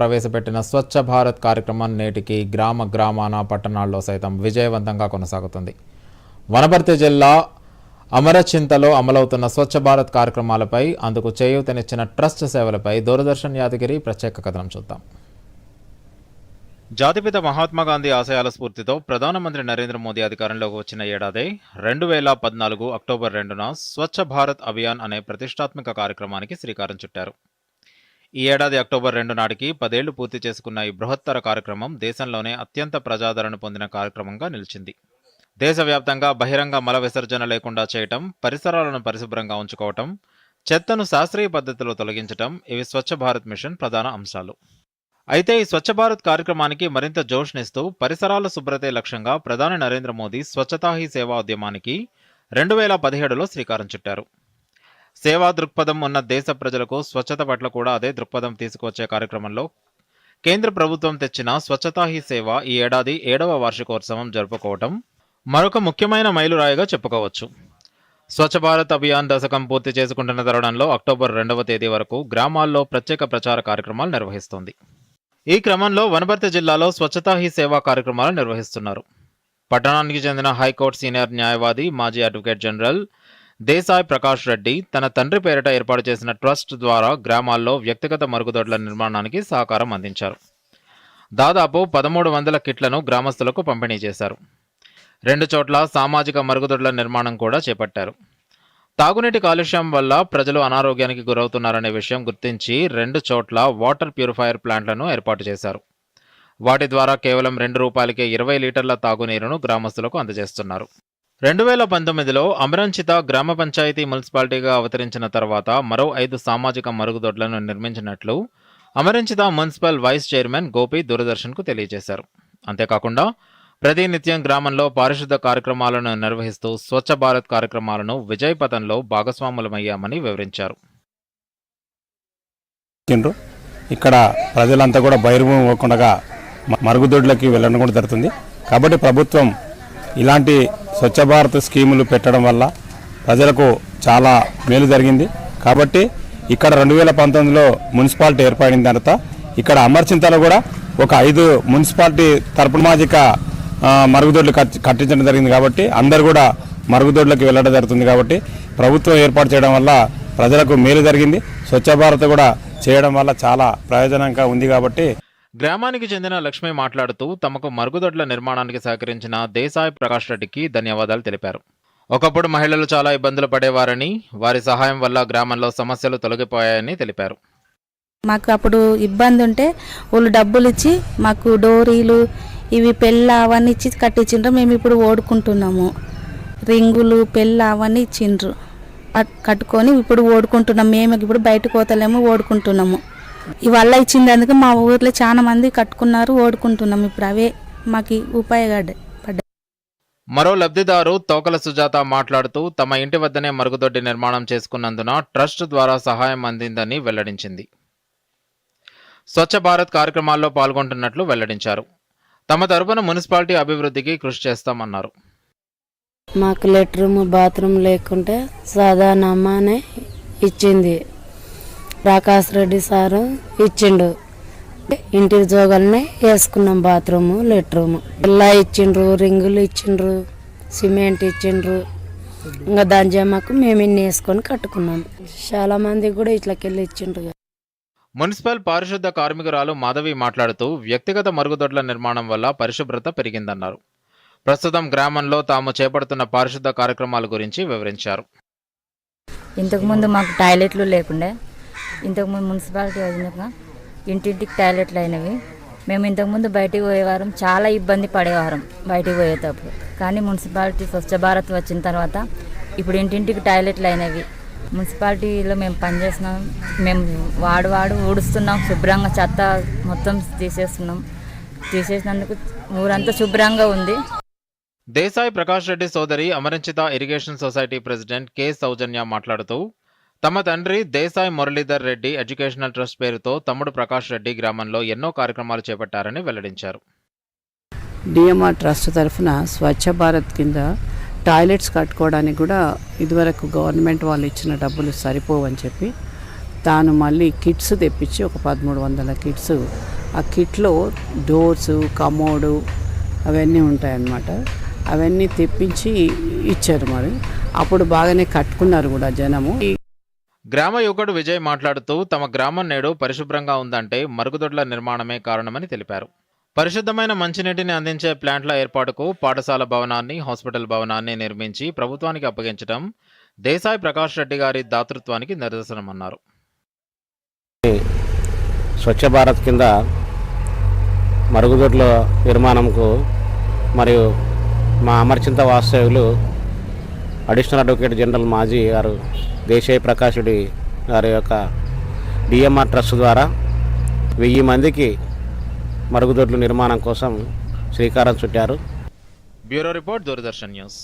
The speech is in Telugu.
ప్రవేశపెట్టిన స్వచ్ఛ భారత్ కార్యక్రమం నేటికి గ్రామ గ్రామాన పట్టణాల్లో సైతం విజయవంతంగా కొనసాగుతుంది. వనపర్తి జిల్లా అమరచింతలో అమలవుతున్న స్వచ్ఛ భారత్ కార్యక్రమాలపై అందుకు చేయూతనిచ్చిన ట్రస్ట్ సేవలపై దూరదర్శన్ యాదగిరి ప్రత్యేక కథనం చూద్దాం. జాతిపిత మహాత్మా గాంధీ ఆశయాల స్ఫూర్తితో ప్రధానమంత్రి నరేంద్ర మోదీ అధికారంలోకి వచ్చిన ఏడాది రెండు వేల పద్నాలుగు అక్టోబర్ రెండున స్వచ్ఛ భారత్ అభియాన్ అనే ప్రతిష్టాత్మక కార్యక్రమానికి శ్రీకారం చుట్టారు. ఈ ఏడాది అక్టోబర్ రెండు నాటికి పదేళ్ళు పూర్తి చేసుకున్న ఈ బృహత్తర కార్యక్రమం దేశంలోనే అత్యంత ప్రజాదరణ పొందిన కార్యక్రమంగా నిలిచింది. దేశవ్యాప్తంగా బహిరంగ మల విసర్జన లేకుండా చేయటం పరిసరాలను పరిశుభ్రంగా ఉంచుకోవటం చెత్తను శాస్త్రీయ పద్ధతిలో తొలగించటం ఇవి స్వచ్ఛ భారత్ మిషన్ ప్రధాన అంశాలు. అయితే ఈ స్వచ్ఛ భారత్ కార్యక్రమానికి మరింత జోష్నిస్తూ పరిసరాల శుభ్రతే లక్ష్యంగా ప్రధాని నరేంద్ర మోదీ స్వచ్ఛతా హీ సేవా ఉద్యమానికి రెండు వేల పదిహేడులో శ్రీకారం చుట్టారు. సేవా దృక్పథం ఉన్న దేశ ప్రజలకు స్వచ్ఛత పట్ల కూడా అదే దృక్పథం తీసుకువచ్చే కార్యక్రమంలో కేంద్ర ప్రభుత్వం తెచ్చిన స్వచ్ఛతా హీ సేవ ఈ ఏడాది ఏడవ వార్షికోత్సవం జరుపుకోవటం మరొక ముఖ్యమైన మైలురాయిగా చెప్పుకోవచ్చు. స్వచ్ఛ భారత్ అభియాన్ దశకం పూర్తి చేసుకుంటున్న తరుణంలో అక్టోబర్ రెండవ తేదీ వరకు గ్రామాల్లో ప్రత్యేక ప్రచార కార్యక్రమాలు నిర్వహిస్తోంది. ఈ క్రమంలో వనపర్తి జిల్లాలో స్వచ్ఛతా హీ సేవా కార్యక్రమాలు నిర్వహిస్తున్నారు. పట్టణానికి చెందిన హైకోర్టు సీనియర్ న్యాయవాది మాజీ అడ్వకేట్ జనరల్ దేశాయ్ ప్రకాష్ రెడ్డి తన తండ్రి పేరిట ఏర్పాటు చేసిన ట్రస్ట్ ద్వారా గ్రామాల్లో వ్యక్తిగత మరుగుదొడ్ల నిర్మాణానికి సహకారం అందించారు. దాదాపు పదమూడు వందల కిట్లను గ్రామస్తులకు పంపిణీ చేశారు. రెండు చోట్ల సామాజిక మరుగుదొడ్ల నిర్మాణం కూడా చేపట్టారు. తాగునీటి కాలుష్యం వల్ల ప్రజలు అనారోగ్యానికి గురవుతున్నారనే విషయం గుర్తించి రెండు చోట్ల వాటర్ ప్యూరిఫైయర్ ప్లాంట్లను ఏర్పాటు చేశారు. వాటి ద్వారా కేవలం రెండు రూపాయలకే ఇరవై లీటర్ల తాగునీరును గ్రామస్తులకు అందజేస్తున్నారు. రెండు వేల పంతొమ్మిదిలో అమరంచిత గ్రామ పంచాయతీ మున్సిపాలిటీగా అవతరించిన తర్వాత మరో ఐదు సామాజిక మరుగుదొడ్లను నిర్మించినట్లు Amarchinta municipal vice chairman Gopi దూరదర్శన్కు తెలియజేశారు. అంతేకాకుండా ప్రతినిత్యం గ్రామంలో పారిశుద్ధ కార్యక్రమాలను నిర్వహిస్తూ స్వచ్ఛ భారత్ కార్యక్రమాలను విజయపథంలో భాగస్వాములమయ్యామని వివరించారు. ఇక్కడ ప్రజలంతా కూడా బహిర్భూమి పోకుండా మరుగుదొడ్లకి వెళ్ళడం కూడా జరుగుతుంది. కాబట్టి ప్రభుత్వం ఇలాంటి స్వచ్ఛ భారత్ స్కీములు పెట్టడం వల్ల ప్రజలకు చాలా మేలు జరిగింది. కాబట్టి ఇక్కడ రెండు వేల పంతొమ్మిదిలో మున్సిపాలిటీ ఏర్పడిన తర్వాత ఇక్కడ అమర్చింతలో కూడా ఒక ఐదు మున్సిపాలిటీ తరపున మాజిక మరుగుదొడ్లు కట్టి- కట్టించడం జరిగింది కాబట్టి అందరు కూడా మరుగుదొడ్లకి వెళ్ళడం జరుగుతుంది కాబట్టి ప్రభుత్వం ఏర్పాటు చేయడం వల్ల ప్రజలకు మేలు జరిగింది. స్వచ్ఛ భారత్ కూడా చేయడం వల్ల చాలా ప్రయోజనంగా ఉంది కాబట్టి గ్రామానికి చెందిన లక్ష్మి మాట్లాడుతూ తమకు మరుగుదొడ్ల నిర్మాణానికి సహకరించిన దేశాయ్ ప్రకాష్ రెడ్డికి ధన్యవాదాలు తెలిపారు. ఒకప్పుడు మహిళలు చాలా ఇబ్బందులు పడేవారని వారి సహాయం వల్ల గ్రామంలో సమస్యలు తొలగిపోయాయని తెలిపారు. మాకు అప్పుడు ఇబ్బంది ఉంటే వాళ్ళు డబ్బులు ఇచ్చి మాకు డోరీలు ఇవి పెళ్ళ అవన్నీ ఇచ్చి కట్టించిండ్రు. మేము ఇప్పుడు ఓడుకుంటున్నాము. రింగులు పెళ్ళ అవన్నీ ఇచ్చిండ్రు. కట్టుకొని ఇప్పుడు ఓడుకుంటున్నాం. మేము ఇప్పుడు బయటకు పోతలేము ఓడుకుంటున్నాము. ఇవల్ల ఇచ్చిందందుకు మా ఊర్లో చాలా మంది కట్టుకున్నారు ఓడుకుంటున్నాం. ఇప్పుడు అవే మాకు ఉపయోగపడ్డాయి పడ్డాయి. మరో లబ్ధిదారు తోకల సుజాత మాట్లాడుతూ తమ ఇంటి వద్దనే మరుగుదొడ్డి నిర్మాణం చేసుకున్నందున ట్రస్ట్ ద్వారా సహాయం అందిందని వెల్లడించింది. స్వచ్ఛ భారత్ కార్యక్రమాల్లో పాల్గొంటున్నట్లు వెల్లడించారు. తమ తరపున మున్సిపాలిటీ అభివృద్ధికి కృషి చేస్తామన్నారు. మాకు లెట్రూమ్ బాత్రూమ్ లేకుంటే సాధారణ అమ్మనే ఇచ్చింది. ప్రకాష్ రెడ్డి సారు ఇచ్చిండు. ఇంటి జోగల్ని వేసుకున్నాం బాత్రూము లెట్రూమ్ ఇలా ఇచ్చిండ్రు రింగులు ఇచ్చిండ్రు సిమెంట్ ఇచ్చిండ్రు. ఇంకా దాని జమాకు మేము ఇన్ని వేసుకొని కట్టుకున్నాం. చాలా మందికి కూడా ఇట్లకెళ్ళి ఇచ్చిండ్రు. మున్సిపల్ పారిశుద్ధ కార్మికురాలు మాధవి మాట్లాడుతూ వ్యక్తిగత మరుగుదొడ్ల నిర్మాణం వల్ల పరిశుభ్రత పెరిగిందన్నారు. ప్రస్తుతం గ్రామంలో తాము చేపడుతున్న పారిశుద్ధ కార్యక్రమాల గురించి వివరించారు. ఇంతకుముందు మాకు టాయిలెట్లు లేకుండే ఇంతకుముందు మున్సిపాలిటీ వచ్చినాక ఇంటింటికి టాయిలెట్లు అయినవి. మేము ఇంతకుముందు బయటికి పోయేవారం చాలా ఇబ్బంది పడేవారం బయటికి పోయేటప్పుడు. కానీ మున్సిపాలిటీ స్వచ్ఛ భారత్ వచ్చిన తర్వాత ఇప్పుడు ఇంటింటికి టాయిలెట్లు అయినవి. మున్సిపాలిటీలో మేము పనిచేస్తున్నాం మేము వాడు వాడు ఊడుస్తున్నాం. శుభ్రంగా చెత్త మొత్తం తీసేస్తున్నాం. తీసేసినందుకు ఊరంతా శుభ్రంగా ఉంది. దేశాయ్ ప్రకాష్ రెడ్డి సోదరి Amarchinta irrigation society president K Soujanya మాట్లాడుతూ తమ తండ్రి దేశాయ్ మురళీధర్ రెడ్డి ఎడ్యుకేషనల్ ట్రస్ట్ పేరుతో తమ్ముడు ప్రకాష్ రెడ్డి గ్రామంలో ఎన్నో కార్యక్రమాలు చేపట్టారని వెల్లడించారు. డిఎంఆర్ ట్రస్ట్ తరఫున స్వచ్ఛ భారత్ కింద టాయిలెట్స్ కట్టుకోవడానికి కూడా ఇదివరకు గవర్నమెంట్ వాళ్ళు ఇచ్చిన డబ్బులు సరిపోవని చెప్పి తాను మళ్ళీ కిట్స్ తెప్పించి ఒక పదమూడు వందల కిట్స్. ఆ కిట్లో డోర్స్ కమోడు అవన్నీ ఉంటాయన్నమాట. అవన్నీ తెప్పించి ఇచ్చారు మరి. అప్పుడు బాగానే కట్టుకున్నారు కూడా జనము. ఈ గ్రామ యువకుడు విజయ్ మాట్లాడుతూ తమ గ్రామం నేడు పరిశుభ్రంగా ఉందంటే మరుగుదొడ్ల నిర్మాణమే కారణమని తెలిపారు. పరిశుద్ధమైన మంచినీటిని అందించే ప్లాంట్ల ఏర్పాటుకు పాఠశాల భవనాన్ని హాస్పిటల్ భవనాన్ని నిర్మించి ప్రభుత్వానికి అప్పగించడం దేశాయ్ ప్రకాష్ రెడ్డి గారి దాతృత్వానికి నిదర్శనమన్నారు. స్వచ్ఛ భారత్ కింద మరుగుదొడ్ల నిర్మాణంకు మరియు మా అమర్చింత వాస్తవ్యులు అడిషనల్ అడ్వకేట్ జనరల్ మాజీ గారు దేశాయ్ ప్రకాశుడి గారి యొక్క డిఎంఆర్ ట్రస్ట్ ద్వారా వెయ్యి మందికి మరుగుదొడ్ల నిర్మాణం కోసం శ్రీకారం చుట్టారు. Bureau report Doordarshan news.